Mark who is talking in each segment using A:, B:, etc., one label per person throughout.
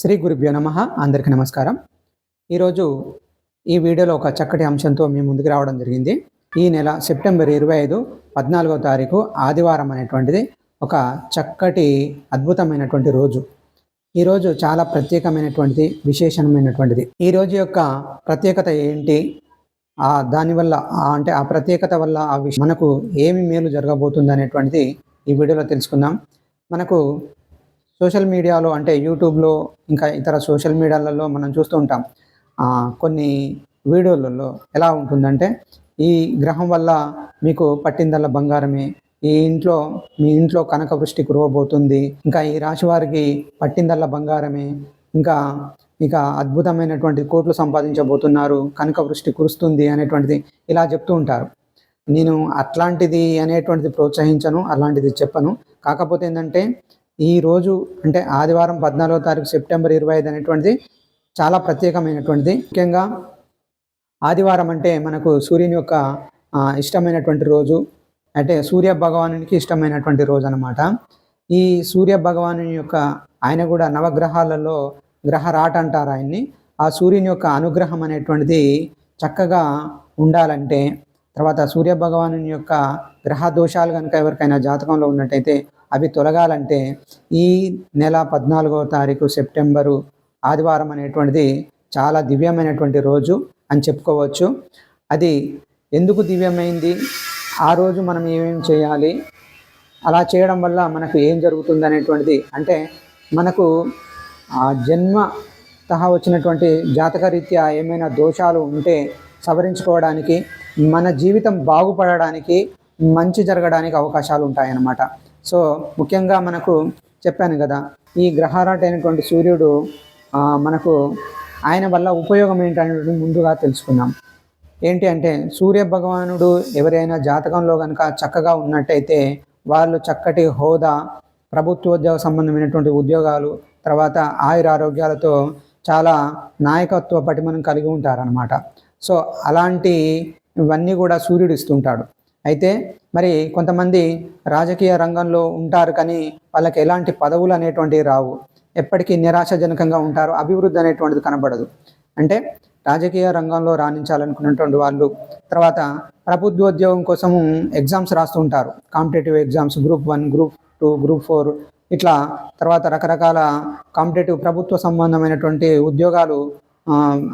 A: శ్రీ గురుభ్యో నమ. అందరికీ నమస్కారం. ఈరోజు ఈ వీడియోలో ఒక చక్కటి అంశంతో మీ ముందుకు రావడం జరిగింది. ఈ నెల సెప్టెంబర్ ఇరవై ఐదు పద్నాలుగో తారీఖు ఆదివారం అనేటువంటిది ఒక చక్కటి అద్భుతమైనటువంటి రోజు. ఈరోజు చాలా ప్రత్యేకమైనటువంటిది విశేషమైనటువంటిది. ఈ రోజు యొక్క ప్రత్యేకత ఏంటి? ఆ దానివల్ల అంటే ఆ ప్రత్యేకత వల్ల ఆ విష మనకు ఏమి మేలు జరగబోతుంది అనేటువంటిది ఈ వీడియోలో తెలుసుకుందాం. మనకు సోషల్ మీడియాలో అంటే యూట్యూబ్లో ఇంకా ఇతర సోషల్ మీడియాలలో మనం చూస్తూ ఉంటాం. కొన్ని వీడియోలలో ఎలా ఉంటుందంటే ఈ గ్రహం వల్ల మీకు పట్టిందల్ల బంగారమే ఈ ఇంట్లో మీ ఇంట్లో కనక వృష్టి కురవబోతుంది ఇంకా ఈ రాశి వారికి పట్టిందల్ల బంగారమే ఇంకా ఇక అద్భుతమైనటువంటి కోట్లు సంపాదించబోతున్నారు కనక వృష్టి కురుస్తుంది అనేటువంటిది ఇలా చెప్తూ ఉంటారు. నేను అట్లాంటిది అనేటువంటిది ప్రోత్సహించను అలాంటిది చెప్పను. కాకపోతే ఏంటంటే ఈ రోజు అంటే ఆదివారం పద్నాలుగో తారీఖు సెప్టెంబర్ ఇరవై ఐదు అనేటువంటిది చాలా ప్రత్యేకమైనటువంటిది. ముఖ్యంగా ఆదివారం అంటే మనకు సూర్యుని యొక్క ఇష్టమైనటువంటి రోజు అంటే సూర్య భగవానునికి ఇష్టమైనటువంటి రోజు అనమాట ఈ సూర్య భగవాను యొక్క ఆయన కూడా నవగ్రహాలలో గ్రహరాట అంటారు ఆయన్ని. ఆ సూర్యుని యొక్క అనుగ్రహం అనేటువంటిది చక్కగా ఉండాలంటే తర్వాత సూర్య భగవాను యొక్క గ్రహ దోషాలు కనుక ఎవరికైనా జాతకంలో ఉన్నట్టయితే అవి తొలగాలంటే ఈ నెల పద్నాలుగవ తారీఖు సెప్టెంబరు ఆదివారం అనేటువంటిది చాలా దివ్యమైనటువంటి రోజు అని చెప్పుకోవచ్చు. అది ఎందుకు దివ్యమైంది? ఆ రోజు మనం ఏమేమి చేయాలి? అలా చేయడం వల్ల మనకు ఏం జరుగుతుంది అనేటువంటిది అంటే మనకు ఆ జన్మ తహా వచ్చినటువంటి జాతక రీత్యా ఏమైనా దోషాలు ఉంటే సవరించుకోవడానికి మన జీవితం బాగుపడడానికి మంచి జరగడానికి అవకాశాలు ఉంటాయన్నమాట. సో ముఖ్యంగా మనకు చెప్పాను కదా ఈ గ్రహారాట అయినటువంటి సూర్యుడు మనకు ఆయన వల్ల ఉపయోగం ఏంటనేది ముందుగా తెలుసుకుందాం. ఏంటి అంటే సూర్య భగవానుడు ఎవరైనా జాతకంలో కనుక చక్కగా ఉన్నట్టయితే వాళ్ళు చక్కటి హోదా ప్రభుత్వోద్యోగ సంబంధమైనటువంటి ఉద్యోగాలు తర్వాత ఆయుర ఆరోగ్యాలతో చాలా నాయకత్వ పటిమను కలిగి ఉంటారనమాట సో అలాంటి ఇవన్నీ కూడా సూర్యుడు ఇస్తుంటాడు. అయితే మరి కొంతమంది రాజకీయ రంగంలో ఉంటారు కానీ వాళ్ళకి ఎలాంటి పదవులు అనేటువంటివి రావు. ఎప్పటికీ నిరాశాజనకంగా ఉంటారు అభివృద్ధి అనేటువంటిది కనబడదు. అంటే రాజకీయ రంగంలో రాణించాలనుకున్నటువంటి వాళ్ళు తర్వాత ప్రభుత్వోద్యోగం కోసము ఎగ్జామ్స్ రాస్తూ ఉంటారు. Competitive exams group one group two group four ఇట్లా తర్వాత రకరకాల కాంపిటేటివ్ ప్రభుత్వ సంబంధమైనటువంటి ఉద్యోగాలు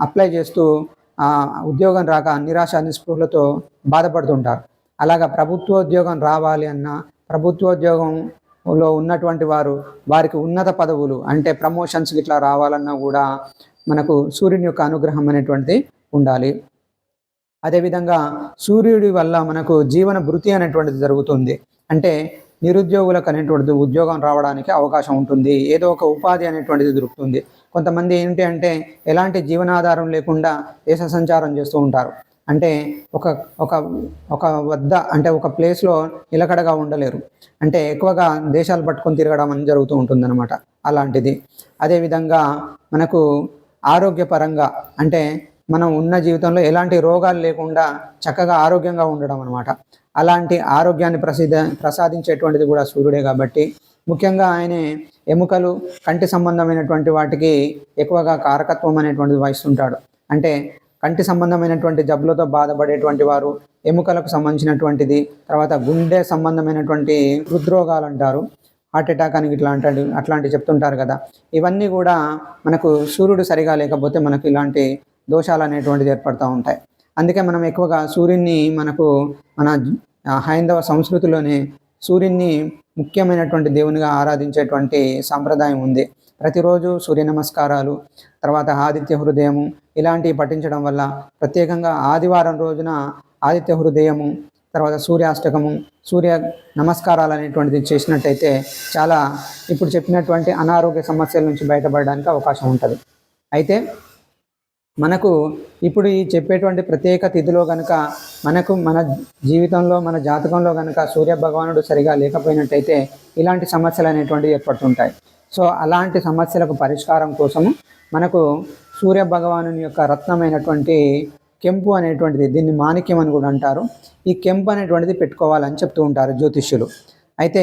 A: అప్లై చేస్తూ ఉద్యోగం రాక నిరాశ నిస్పృహలతో బాధపడుతుంటారు అలాగా ప్రభుత్వోద్యోగం రావాలి అన్నా ప్రభుత్వోద్యోగంలో ఉన్నటువంటి వారు వారికి ఉన్నత పదవులు అంటే ప్రమోషన్స్ ఇట్లా రావాలన్నా కూడా మనకు సూర్యుని యొక్క అనుగ్రహం అనేటువంటిది ఉండాలి. అదేవిధంగా సూర్యుడి వల్ల మనకు జీవన భృతి అనేటువంటిది జరుగుతుంది. అంటే నిరుద్యోగులకు అనేటువంటిది ఉద్యోగం రావడానికి అవకాశం ఉంటుంది. ఏదో ఒక ఉపాధి అనేటువంటిది దొరుకుతుంది. కొంతమంది ఏంటి అంటే ఎలాంటి జీవనాధారం లేకుండా దేశ సంచారం చేస్తూ ఉంటారు. అంటే ఒక ఒక ఒక వద్ద అంటే ఒక ప్లేస్లో నిలకడగా ఉండలేరు. అంటే ఎక్కువగా దేశాలు పట్టుకొని తిరగడం అని జరుగుతూ ఉంటుందన్నమాట అలాంటిది. అదేవిధంగా మనకు ఆరోగ్యపరంగా అంటే మనం ఉన్న జీవితంలో ఎలాంటి రోగాలు లేకుండా చక్కగా ఆరోగ్యంగా ఉండడం అనమాట అలాంటి ఆరోగ్యాన్ని ప్రసిద్ధ ప్రసాదించేటువంటిది కూడా సూర్యుడే కాబట్టి ముఖ్యంగా ఆయనే ఎముకలు కంటి సంబంధమైనటువంటి వాటికి ఎక్కువగా కారకత్వం అనేటువంటిది వహిస్తుంటాడు. అంటే కంటి సంబంధమైనటువంటి జబ్బులతో బాధపడేటువంటి వారు ఎముకలకు సంబంధించినటువంటిది తర్వాత గుండె సంబంధమైనటువంటి హృద్రోగాలు అంటారు హార్ట్ అటాక్ అని ఇట్లాంటి అట్లాంటివి చెప్తుంటారు కదా. ఇవన్నీ కూడా మనకు సూర్యుడు సరిగా లేకపోతే మనకు ఇలాంటి దోషాలు అనేటువంటిది ఏర్పడుతూ ఉంటాయి. అందుకే మనం ఎక్కువగా సూర్యుని మనకు మన హైందవ సంస్కృతిలోనే సూర్యుని ముఖ్యమైనటువంటి దేవునిగా ఆరాధించేటువంటి సాంప్రదాయం ఉంది. ప్రతిరోజు సూర్య నమస్కారాలు తర్వాత ఆదిత్య హృదయము ఇలాంటివి పఠించడం వల్ల ప్రత్యేకంగా ఆదివారం రోజున ఆదిత్య హృదయము తర్వాత సూర్యాష్టకము సూర్య నమస్కారాలు అనేటువంటిది చేసినట్టయితే చాలా ఇప్పుడు చెప్పినటువంటి అనారోగ్య సమస్యల నుంచి బయటపడడానికి అవకాశం ఉంటుంది. అయితే మనకు ఇప్పుడు ఈ చెప్పేటువంటి ప్రత్యేక తిథిలో కనుక మనకు మన జీవితంలో మన జాతకంలో కనుక సూర్య భగవానుడు సరిగా లేకపోయినట్టయితే ఇలాంటి సమస్యలు అనేటువంటివి ఏర్పడుతుంటాయి. సో అలాంటి సమస్యలకు పరిష్కారం కోసము మనకు సూర్య భగవాను యొక్క రత్నమైనటువంటి కెంపు అనేటువంటిది దీన్ని మాణిక్యం అని కూడా అంటారు. ఈ కెంపు అనేటువంటిది పెట్టుకోవాలని చెప్తూ ఉంటారు జ్యోతిష్యులు. అయితే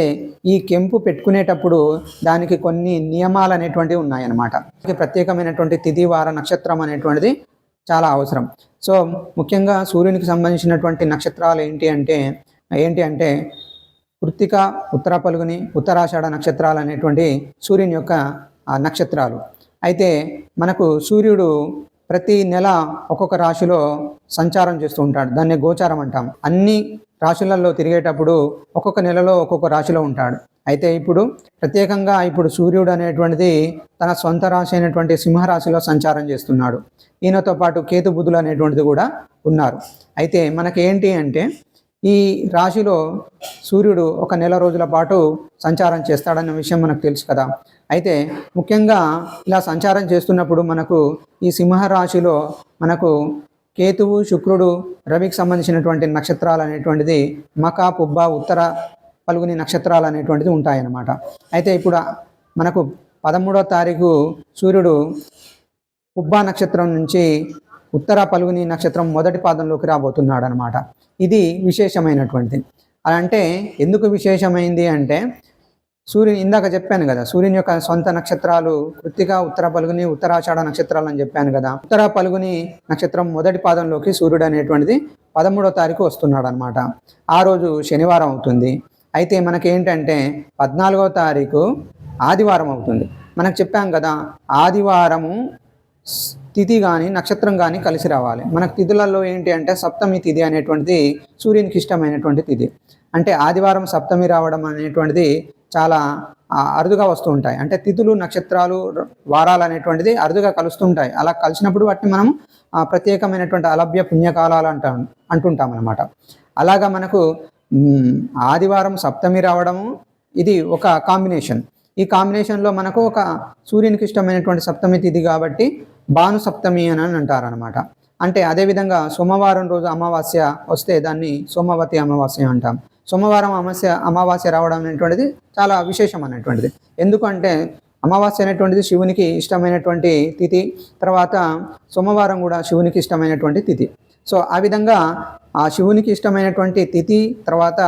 A: ఈ కెంపు పెట్టుకునేటప్పుడు దానికి కొన్ని నియమాలు అనేటువంటివి ఉన్నాయన్నమాట. ప్రత్యేకమైనటువంటి తిథి వార నక్షత్రం అనేటువంటిది చాలా అవసరం. సో ముఖ్యంగా సూర్యునికి సంబంధించినటువంటి నక్షత్రాలు ఏంటి అంటే ఏంటి అంటే కృత్తిక ఉత్తర పలుగుని ఉత్తరాషాఢ నక్షత్రాలు అనేటువంటి సూర్యుని యొక్క నక్షత్రాలు. అయితే మనకు సూర్యుడు ప్రతి నెల ఒక్కొక్క రాశిలో సంచారం చేస్తూ ఉంటాడు. దాన్ని గోచారం అంటాం. అన్ని రాశులలో తిరిగేటప్పుడు ఒక్కొక్క నెలలో ఒక్కొక్క రాశిలో ఉంటాడు. అయితే ఇప్పుడు ప్రత్యేకంగా ఇప్పుడు సూర్యుడు అనేటువంటిది తన సొంత రాశి అయినటువంటి సింహరాశిలో సంచారం చేస్తున్నాడు. ఈయనతో పాటు కేతు బుధులు అనేటువంటిది కూడా ఉన్నారు. అయితే మనకేంటి ఏంటి అంటే ఈ రాశిలో సూర్యుడు ఒక నెల రోజుల పాటు సంచారం చేస్తాడన్న విషయం మనకు తెలుసు కదా. అయితే ముఖ్యంగా ఇలా సంచారం చేస్తున్నప్పుడు మనకు ఈ సింహ రాశిలో మనకు కేతువు శుక్రుడు రవికి సంబంధించినటువంటి నక్షత్రాలు అనేటువంటిది మక పుబ్బ ఉత్తర పలుగుని నక్షత్రాలు అనేటువంటిది ఉంటాయన్నమాట. అయితే ఇప్పుడు మనకు పదమూడో తారీఖు సూర్యుడు పుబ్బా నక్షత్రం నుంచి ఉత్తర పలుగుని నక్షత్రం మొదటి పాదంలోకి రాబోతున్నాడు అనమాట ఇది విశేషమైనటువంటిది. అలా అంటే ఎందుకు విశేషమైంది అంటే సూర్యుని ఇందాక చెప్పాను కదా సూర్యుని యొక్క సొంత నక్షత్రాలు కృత్తిక ఉత్తర పలుగుని ఉత్తరాషాఢ నక్షత్రాలు అని చెప్పాను కదా ఉత్తర పలుగుని నక్షత్రం మొదటి పాదంలోకి సూర్యుడు అనేటువంటిది పదమూడో తారీఖు వస్తున్నాడు అనమాట ఆ రోజు శనివారం అవుతుంది. అయితే మనకేంటంటే పద్నాలుగో తారీఖు ఆదివారం అవుతుంది. మనకు చెప్పాం కదా ఆదివారము తిథి కానీ నక్షత్రం కానీ కలిసి రావాలి. మనకు తిథులలో ఏంటి అంటే సప్తమి తిథి అనేటువంటిది సూర్యునికి ఇష్టమైనటువంటి తిథి. అంటే ఆదివారం సప్తమి రావడం అనేటువంటిది చాలా అరుదుగా వస్తూ ఉంటాయి. అంటే తిథులు నక్షత్రాలు వారాలు అనేటువంటిది అరుదుగా కలుస్తుంటాయి. అలా కలిసినప్పుడు వాటిని మనం ప్రత్యేకమైనటువంటి అలభ్య పుణ్యకాలాలు అంటాం అంటుంటాం అనమాట అలాగా మనకు ఆదివారం సప్తమి రావడము ఇది ఒక కాంబినేషన్. ఈ కాంబినేషన్లో మనకు ఒక సూర్యునికి ఇష్టమైనటువంటి సప్తమి తిథి కాబట్టి భాను సప్తమి అని అంటారనమాట అంటే అదేవిధంగా సోమవారం రోజు అమావాస్య వస్తే దాన్ని సోమవతి అమావాస్య అంటాం. సోమవారం అమావాస్య అమావాస్య రావడం అనేటువంటిది చాలా విశేషం అనేటువంటిది. ఎందుకంటే అమావాస్య అనేటువంటిది శివునికి ఇష్టమైనటువంటి తిథి తర్వాత సోమవారం కూడా శివునికి ఇష్టమైనటువంటి తిథి. సో ఆ విధంగా ఆ శివునికి ఇష్టమైనటువంటి తిథి తర్వాత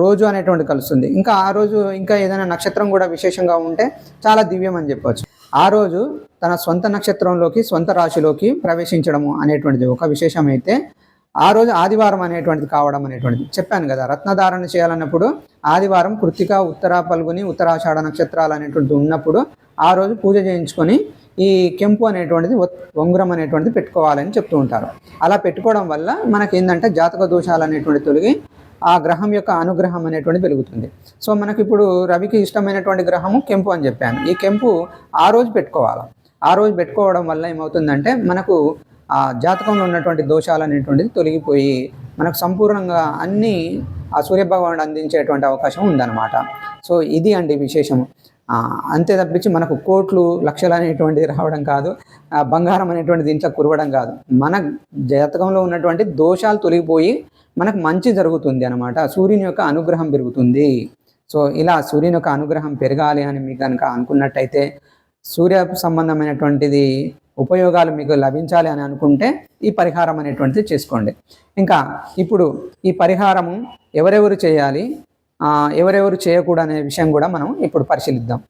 A: రోజు అనేటువంటి కలుస్తుంది. ఇంకా ఆ రోజు ఇంకా ఏదైనా నక్షత్రం కూడా విశేషంగా ఉంటే చాలా దివ్యం అని చెప్పవచ్చు ఆ రోజు తన సొంత నక్షత్రంలోకి సొంత రాశిలోకి ప్రవేశించడము అనేటువంటిది ఒక విశేషం అయితే ఆ రోజు ఆదివారం అనేటువంటిది కావడం అనేటువంటిది. చెప్పాను కదా రత్నధారణ చేయాలన్నప్పుడు ఆదివారం కృతిక ఉత్తర పల్గొని ఉత్తరాషాఢ నక్షత్రాలు అనేటువంటిది ఉన్నప్పుడు ఆ రోజు పూజ చేయించుకొని ఈ కెంపు అనేటువంటిది ఉంగరం అనేటువంటిది పెట్టుకోవాలని చెప్తూ ఉంటారు. అలా పెట్టుకోవడం వల్ల మనకి ఏంటంటే జాతక దోషాలు అనేటువంటి తొలగి ఆ గ్రహం యొక్క అనుగ్రహం అనేటువంటి పెరుగుతుంది. సో మనకి ఇప్పుడు రవికి ఇష్టమైనటువంటి గ్రహము కెంపు అని చెప్పాను. ఈ కెంపు ఆ రోజు పెట్టుకోవాలి? ఆ రోజు పెట్టుకోవడం వల్ల ఏమవుతుందంటే మనకు ఆ జాతకంలో ఉన్నటువంటి దోషాలు అనేటువంటిది తొలగిపోయి మనకు సంపూర్ణంగా అన్నీ ఆ సూర్యభగవానుడు అందించేటువంటి అవకాశం ఉందన్నమాట. సో ఇది అండి విశేషము. అంతే తప్పించి మనకు కోట్లు లక్షలు అనేటువంటిది రావడం కాదు బంగారం అనేటువంటిది ఇంట్లో కురవడం కాదు. మన జాతకంలో ఉన్నటువంటి దోషాలు తొలగిపోయి మనకు మంచి జరుగుతుంది అనమాట సూర్యుని యొక్క అనుగ్రహం పెరుగుతుంది. సో ఇలా సూర్యుని యొక్క అనుగ్రహం పెరగాలి అని మీకు కనుక అనుకున్నట్టయితే సూర్య సంబంధమైనటువంటిది ఉపయోగాలు మీకు లభించాలి అని అనుకుంటే ఈ పరిహారం అనేటువంటిది చేసుకోండి. ఇంకా ఇప్పుడు ఈ పరిహారము ఎవరెవరు చేయాలి? ఎవరెవరు చేయకూడదు అనే విషయం కూడా మనం ఇప్పుడు పరిశీలిద్దాం.